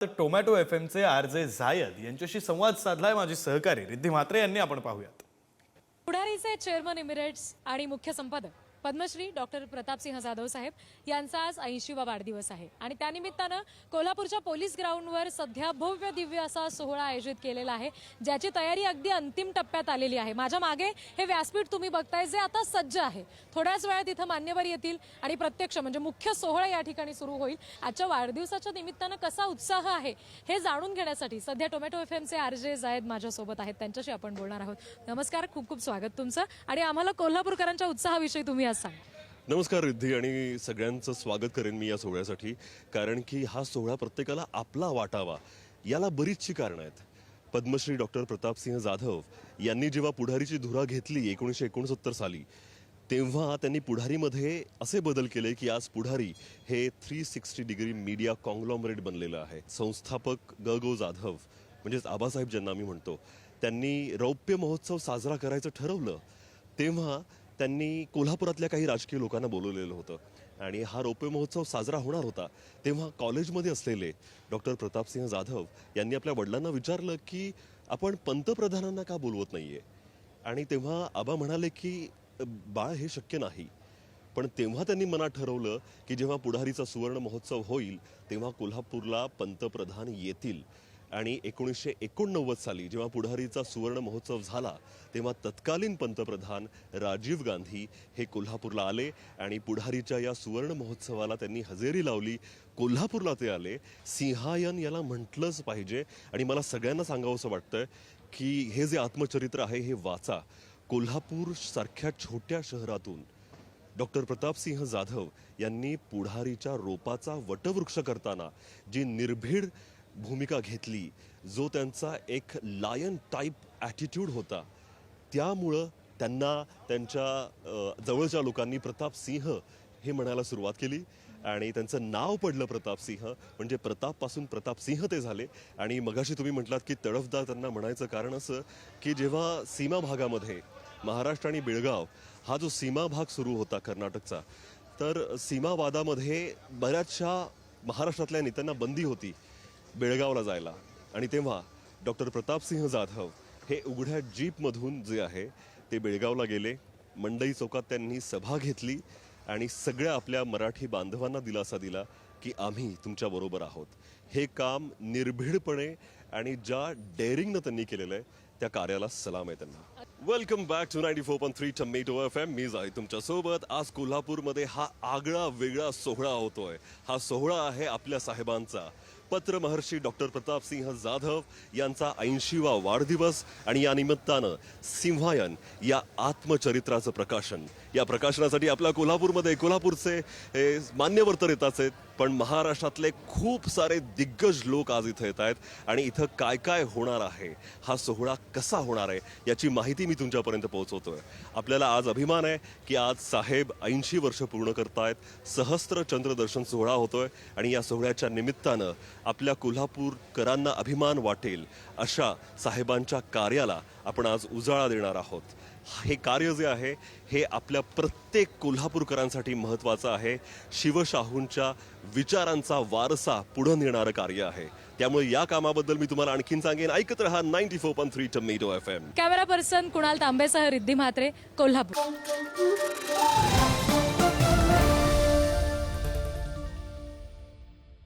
तर tomato F एमचे R J Zayed यांच्याशी संवाद साधलाय माझी सहकारी रिद्धी म्हात्रे यांनी आपण पाहूयात. पुढारीचे चेअरमन इमिरेट्स आणि मुख्य संपादक. पद्मश्री डॉक्टर प्रतापसिंह जाधव साहेब यांचा आज ऐंशीवा वाढदिवस आहे. आणि त्यानिमित्तानं कोल्हापूरच्या पोलीस ग्राउंडवर सध्या भव्य दिव्य असा सोहळा आयोजित केलेला आहे ज्याची तयारी अगदी अंतिम टप्प्यात आलेली आहे. माझ्या मागे हे व्यासपीठ तुम्ही बघताय जे आता सज्ज आहे. थोड्याच वेळात इथं मान्यवर येतील आणि प्रत्यक्ष म्हणजे मुख्य सोहळा या ठिकाणी सुरू होईल. आजच्या वाढदिवसाच्या निमित्तानं कसा उत्साह आहे हे जाणून घेण्यासाठी सध्या टोमॅटो एफ एमचे आर जे जायद माझ्यासोबत आहेत. त्यांच्याशी आपण बोलणार आहोत. नमस्कार खूप खूप स्वागत तुमचं. आणि आम्हाला कोल्हापूरकरांच्या उत्साहाविषयी तुम्ही आज सांगा. नमस्कार रिद्धी आणि सगळ्यांचं स्वागत करेन मी या सोहळ्यासाठी. कारण की हा सोहळा प्रत्येकाला आपला वाटावा याला बरीचशी कारणं आहेत. पद्मश्री डॉक्टर प्रतापसिंह जाधव यांनी जेव्हा पुढारीची धुरा घेतली एकोणीसशे एकोणसत्तर साली तेव्हा त्यांनी पुढारीमध्ये असे बदल केले की आज पुढारी हे three sixty degree media conglomerate बनलेलं आहे. संस्थापक ग गो जाधव म्हणजेच आबासाहेब ज्यांना मी म्हणतो त्यांनी रौप्य महोत्सव साजरा करायचं ठरवलं. तेव्हा त्यांनी कोल्हापुरातल्या काही राजकीय लोकांना बोलवलेलं होतं. आणि हा रौप्य महोत्सव साजरा होणार होता तेव्हा कॉलेजमध्ये असलेले डॉक्टर प्रतापसिंह जाधव यांनी आपल्या वडिलांना विचारलं की आपण पंतप्रधानांना का बोलवत नाहीये? आणि तेव्हा आबा म्हणाले की बाळ हे शक्य नाही. पण तेव्हा त्यांनी मनात ठरवलं की जेव्हा पुढारीचा सुवर्ण महोत्सव होईल तेव्हा कोल्हापूरला पंतप्रधान येतील. आणि एकोणीसशे एकोणनव्वद साली जेव्हा पुढारीचा सुवर्ण महोत्सव झाला तेव्हा तत्कालीन पंतप्रधान राजीव गांधी हे कोल्हापूरला आले आणि पुढारीच्या या सुवर्ण महोत्सवाला त्यांनी हजेरी लावली. कोल्हापूरला ते आले. सिंहायन याला म्हटलंच पाहिजे. आणि मला सगळ्यांना सांगावंसं वाटतं की हे जे आत्मचरित्र आहे हे वाचा. कोल्हापूर सारख्या छोट्या शहरातून डॉक्टर प्रतापसिंह जाधव यांनी पुढारीच्या रोपाचा वटवृक्ष करताना जी निर्भीड भूमिका घेतली जो त्यांचा एक लायन टाईप ॲटिट्यूड होता. त्यामुळं त्यांना त्यांच्या जवळच्या लोकांनी प्रताप सिंह हे म्हणायला सुरुवात केली आणि त्यांचं नाव पडलं प्रताप सिंह. म्हणजे प्रतापपासून प्रताप सिंह ते झाले. आणि मगाशी तुम्ही म्हटलात की तडफदार त्यांना म्हणायचं कारण असं की जेव्हा सीमा भागामध्ये महाराष्ट्र आणि बेळगाव हा जो सीमा भाग सुरू होता कर्नाटकचा तर सीमावादामध्ये बऱ्याचशा महाराष्ट्रातल्या नेत्यांना बंदी होती. बेळगावला जायला. आणि तेव्हा डॉक्टर प्रतापसिंह जाधव हे उघड्या जीपमधून जे आहे ते बेळगावला गेले. मंडई चौकात त्यांनी सभा घेतली आणि सगळ्या आपल्या मराठी बांधवांना दिलासा दिला की आम्ही तुमच्याबरोबर आहोत. हे काम निर्भीडपणे आणि ज्या डेअरिंगनं त्यांनी केलेलं आहे त्या कार्याला सलाम आहे त्यांना. Welcome back to ninety four point three tomato F M मीज आहे तुमच्यासोबत आज कोल्हापूरमध्ये हा आगळा वेगळा सोहळा होतोय. हा सोहळा आहे आपल्या साहेबांचा. पत्र महर्षी डॉक्टर प्रतापसिंह जाधव यांचा ऐंशीवा वाढदिवस आणि या निमित्तानं सिंहायन या आत्मचरित्राचं प्रकाशन. या प्रकाशनासाठी आपल्या कोल्हापूरमध्ये कोल्हापूरचे हे मान्यवर तर येताच आहेत पण महाराष्ट्रातले खूप सारे दिग्गज लोक आज इथं येत आहेत आणि इथं काय काय होणार आहे हा सोहळा कसा होणार आहे याची माहिती मी तुमच्यापर्यंत पोहोचवतोय. आपल्याला आज अभिमान आहे की आज साहेब ऐंशी वर्ष पूर्ण करतायत सहस्त्र चंद्रदर्शन सोहळा होतोय आणि या सोहळ्याच्या निमित्तानं आपल्या कोल्हापूरकरांना अभिमान वाटेल अशा साहेबांच्या कार्याला आपण आज उजाळा देणार आहोत. हे कार्य जे आहे हे आपल्या प्रत्येक कोल्हापूरकरांसाठी महत्त्वाचं आहे. शिवशाहूंच्या विचारांचा वारसा पुढं नेणारं कार्य आहे. त्यामुळे या कामाबद्दल मी तुम्हाला आणखीन सांगेन. ऐकत रहा ninety four point three tomato F M. Camera person Kunal तांबेसह Riddhi Mhatre Kolhapur.